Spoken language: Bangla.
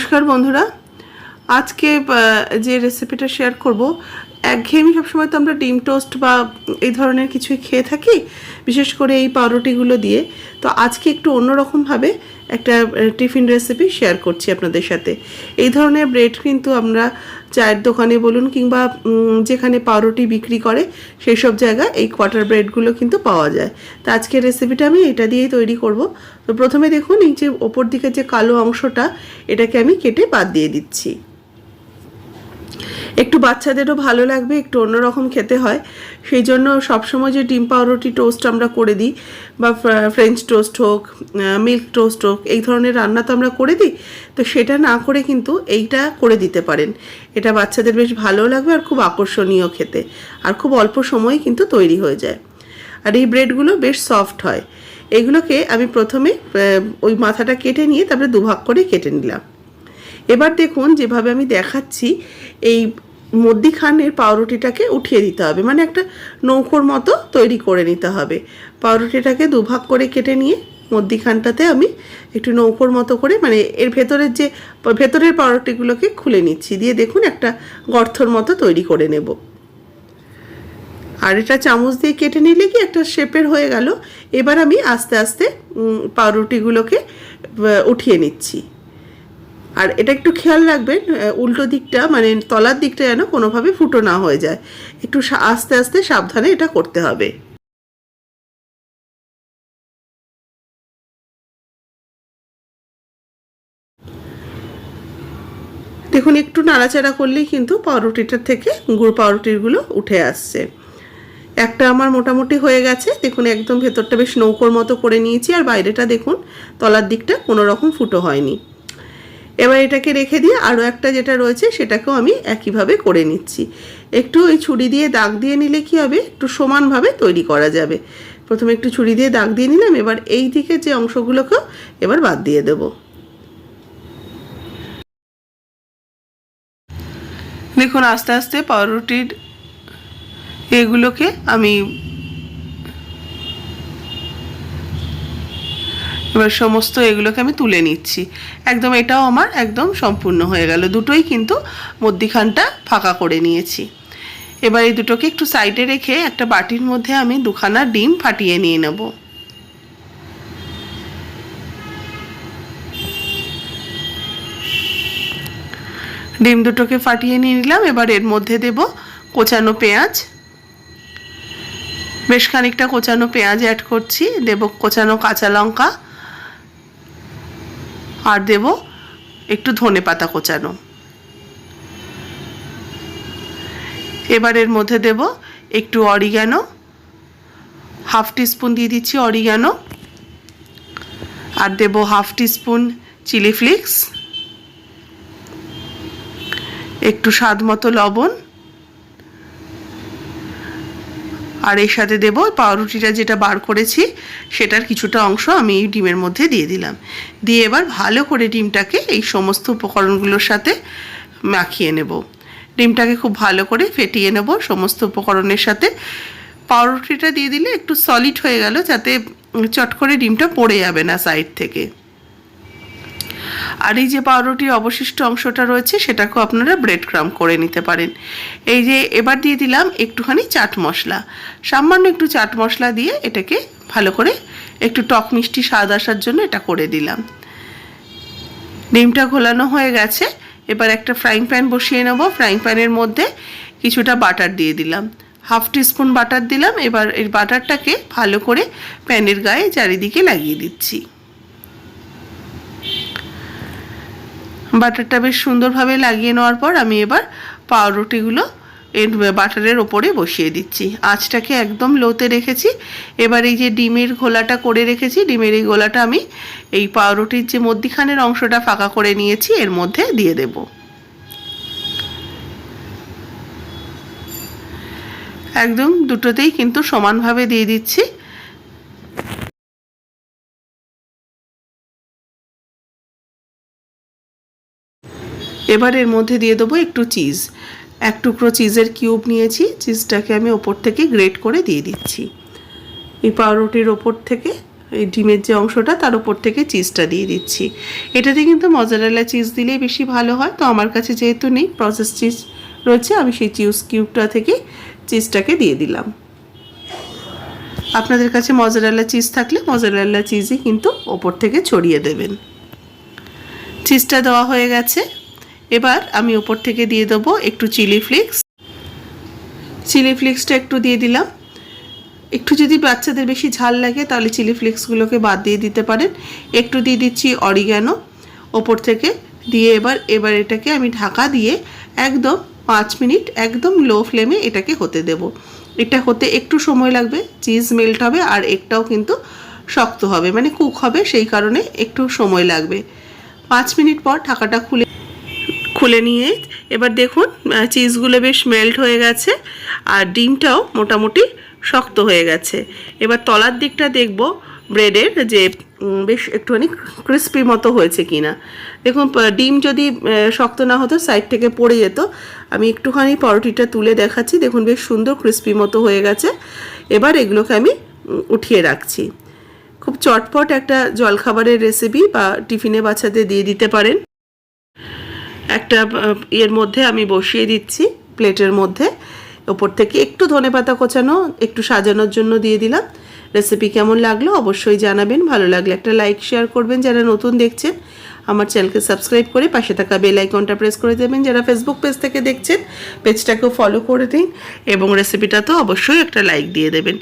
নমস্কার বন্ধুরা। আজকে যে রেসিপিটা শেয়ার করব, একঘেয়েমি সবসময় তো আমরা ডিম টোস্ট বা এই ধরনের কিছুই খেয়ে থাকি, বিশেষ করে এই পাউরুটিগুলো দিয়ে। তো আজকে একটু অন্যরকমভাবে একটা টিফিন রেসিপি শেয়ার করছি আপনাদের সাথে। এই ধরনের ব্রেড কিন্তু আমরা চায়ের দোকানে বলুন কিংবা যেখানে পাউরুটি বিক্রি করে, সেই সব জায়গায় এই কোয়াটার ব্রেডগুলো কিন্তু পাওয়া যায়। তো আজকের রেসিপিটা আমি এটা দিয়েই তৈরি করব। তো প্রথমে দেখুন, এই যে ওপর দিকে যে কালো অংশটা, এটাকে আমি কেটে বাদ দিয়ে দিচ্ছি। একটু বাচ্চাদেরও ভালো লাগবে, একটু অন্যরকম খেতে হয়। সেই জন্য সবসময় যে ডিম পাউরুটি টোস্ট আমরা করে দিই, বা ফ্রেঞ্চ টোস্ট হোক মিল্ক টোস্ট হোক, এই ধরনের রান্না তো আমরা করে দিই। তো সেটা না করে কিন্তু এইটা করে দিতে পারেন। এটা বাচ্চাদের বেশ ভালো লাগবে আর খুব আকর্ষণীয় খেতে। আর খুব অল্প সময়ে কিন্তু তৈরি হয়ে যায়। আর এই ব্রেডগুলো বেশ সফট হয়। এগুলোকে আমি প্রথমে ওই মাথাটা কেটে নিয়ে তারপরে দুভাগ করে কেটে নিলাম। এবার দেখুন যেভাবে আমি দেখাচ্ছি, এই মধ্যিখানের পাউরুটিটাকে উঠিয়ে দিতে হবে। মানে একটা নৌকোর মতো তৈরি করে নিতে হবে। পাউরুটিটাকে দুভাগ করে কেটে নিয়ে মধ্যিখানটাতে আমি একটু নৌকোর মতো করে মানে এর ভেতরের যে, ভেতরের পাউরুটিগুলোকে খুলে নিচ্ছি। দিয়ে দেখুন একটা গর্থর মতো তৈরি করে নেব। আর এটা চামচ দিয়ে কেটে নিলে কি একটা শেপের হয়ে গেল। এবার আমি আস্তে আস্তে পাউরুটিগুলোকে উঠিয়ে নিচ্ছি। আর এটা একটু খেয়াল রাখবেন উল্টো দিকটা মানে তলার দিকটা যেন কোনোভাবে ফুটো না হয়ে যায়। একটু আস্তে আস্তে সাবধানে এটা করতে হবে। দেখুন, একটু নাড়াচাড়া করলেই কিন্তু পাউরুটিটার থেকে গুড় পাউরুটিগুলো উঠে আসছে। একটা আমার মোটামুটি হয়ে গেছে। দেখুন, একদম ভেতরটা বেশ নৌকোর মতো করে নিয়েছি। আর বাইরেটা দেখুন, তলার দিকটা কোনো রকম ফুটো হয়নি। এবার এটাকে রেখে দিয়ে আরও একটা যেটা রয়েছে সেটাকেও আমি একইভাবে করে নিচ্ছি। একটু ওই ছুরি দিয়ে দাগ দিয়ে নিলে কি হবে? একটু সমানভাবে তৈরি করা যাবে। প্রথমে একটু ছুরি দিয়ে দাগ দিয়ে নিলাম, এবার এই দিকে যে অংশগুলোকেও এবার বাদ দিয়ে দেবো। দেখুন, আস্তে আস্তে পাউরুটির এগুলোকে আমি এবার সমস্ত এগুলোকে আমি তুলে নিচ্ছি। একদম এটাও আমার একদম সম্পূর্ণ হয়ে গেল। দুটোই কিন্তু মধ্যিখানটা ফাঁকা করে নিয়েছি। এবার এই দুটোকে একটু সাইডে রেখে একটা বাটির মধ্যে আমি দুখানা ডিম ফাটিয়ে নিয়ে নেব। ডিম দুটোকে ফাটিয়ে নিয়ে নিলাম। এবার এর মধ্যে দেব কোচানো পেঁয়াজ। বেশ খানিকটা কোচানো পেঁয়াজ অ্যাড করছি। দেব কোচানো কাঁচা লঙ্কা। আর দেব একটু ধনে পাতা কোচানো। এবার এর মধ্যে দেব একটু অরিগানো, হাফ টিস্পুন দিয়ে দিচ্ছি অরিগানো, আর দেব হাফ টিস্পুন চিলি ফ্লিক্স, একটু স্বাদ মতো লবণ আর এর সাথে দেব পাউরুটিটা যেটা বার করেছি, সেটার কিছুটা অংশ আমি এই ডিমের মধ্যে দিয়ে দিলাম। দিয়ে এবার ভালো করে ডিমটাকে এই সমস্ত উপকরণগুলোর সাথে মাখিয়ে নেব। ডিমটাকে খুব ভালো করে ফেটিয়ে নেব সমস্ত উপকরণের সাথে। পাউরুটিটা দিয়ে দিলে একটু সলিড হয়ে গেল, যাতে চট করে ডিমটা পড়ে যাবে না সাইড থেকে। আর এই যে পাউরুটির অবশিষ্ট অংশটা রয়েছে, সেটাকেও আপনারা ব্রেড ক্রাম করে নিতে পারেন। এই যে এবার দিয়ে দিলাম একটুখানি চাট মশলা। সামান্য একটু চাট মশলা দিয়ে এটাকে ভালো করে একটু টক মিষ্টি স্বাদ আসার জন্য এটা করে দিলাম। ডিমটা ঘোলানো হয়ে গেছে। এবার একটা ফ্রাইং প্যান বসিয়ে নেব। ফ্রাইং প্যানের মধ্যে কিছুটা বাটার দিয়ে দিলাম। হাফ টিস্পুন বাটার দিলাম। এবার এই বাটারটাকে ভালো করে প্যানের গায়ে চারিদিকে লাগিয়ে দিচ্ছি। বাটারটা বেশ সুন্দরভাবে লাগিয়ে নেওয়ার পর আমি এবার পাউরুটিগুলো এর বাটারের ওপরে বসিয়ে দিচ্ছি। আঁচটাকে একদম লোতে রেখেছি। এবার এই যে ডিমের ঘোলাটা করে রেখেছি, ডিমের এই গোলাটা আমি এই পাউরুটির যে মধ্যিখানের অংশটা ফাঁকা করে নিয়েছি, এর মধ্যে দিয়ে দেব। একদম দুটোতেই কিন্তু সমানভাবে দিয়ে দিচ্ছি। এবার এর মধ্যে দিয়ে দেবো একটু চিজ এক টুকরো চিজের কিউব নিয়েছি চিজটাকে আমি ওপর থেকে গ্রেট করে দিয়ে দিচ্ছি। এই পাউরুটির ওপর থেকে, এই ডিমের যে অংশটা, তার ওপর থেকে চিজটা দিয়ে দিচ্ছি। এটাতে কিন্তু মজারেলা চিজ দিলেই বেশি ভালো হয়। তো আমার কাছে যেহেতু নেই প্রসেস চিজ রয়েছে, আমি সেই চিজ কিউবটা থেকে চিজটাকে দিয়ে দিলাম। আপনাদের কাছে মজারেলা চিজ থাকলে মজারেলা চিজই কিন্তু ওপর থেকে ছড়িয়ে দেবেন। চিজটা দেওয়া হয়ে গেছে। এবার আমি ওপর থেকে দিয়ে দেবো একটু চিলি ফ্লেক্স। চিলি ফ্লেক্সটা একটু দিয়ে দিলাম। একটু যদি বাচ্চাদের বেশি ঝাল লাগে, তাহলে চিলি ফ্লেক্সগুলোকে বাদ দিয়ে দিতে পারেন। একটু দিয়ে দিচ্ছি অরিগ্যানো ওপর থেকে। দিয়ে এবার এবার এটাকে আমি ঢাকা দিয়ে একদম পাঁচ মিনিট একদম লো ফ্লেমে এটাকে হতে দেব। এটা হতে একটু সময় লাগবে, চিজ মেল্ট হবে আর একটাও কিন্তু শক্ত হবে মানে কুক হবে, সেই কারণে একটু সময় লাগবে। পাঁচ মিনিট পর ঢাকাটা খুলে খুলে নিয়ে, এবার দেখুন চিজগুলো বেশ মেল্ট হয়ে গেছে, আর ডিমটাও মোটামুটি শক্ত হয়ে গেছে। এবার তলার দিকটা দেখব ব্রেডের যে বেশ একটুখানি ক্রিস্পি মতো হয়েছে কিনা। দেখুন ডিম যদি শক্ত না হতো সাইড থেকে পড়ে যেত। আমি একটুখানি পরোটিটা তুলে দেখাচ্ছি, দেখুন বেশ সুন্দর ক্রিস্পি মতো হয়ে গেছে। এবার এগুলোকে আমি উঠিয়ে রাখছি। খুব চটপট একটা জলখাবারের রেসিপি বা টিফিনে বাচ্চাদের দিয়ে দিতে পারেন। একটা ইয়ের মধ্যে আমি বসিয়ে দিচ্ছি, প্লেটের মধ্যে। ওপর থেকে একটু ধনেপাতা কোচানো, একটু সাজানোর জন্য দিয়ে দিলাম। রেসিপি কেমন লাগল অবশ্যই জানাবেন। ভালো লাগলে একটা লাইক, শেয়ার করবেন। যারা নতুন দেখছেন, আমার চ্যানেলকে সাবস্ক্রাইব করে পাশে থাকা বেল আইকনটা প্রেস করে দেবেন। যারা ফেসবুক পেজ থেকে দেখছেন পেজটাকেও ফলো করে দিন এবং রেসিপিটা তো অবশ্যই একটা লাইক দিয়ে দেবেন।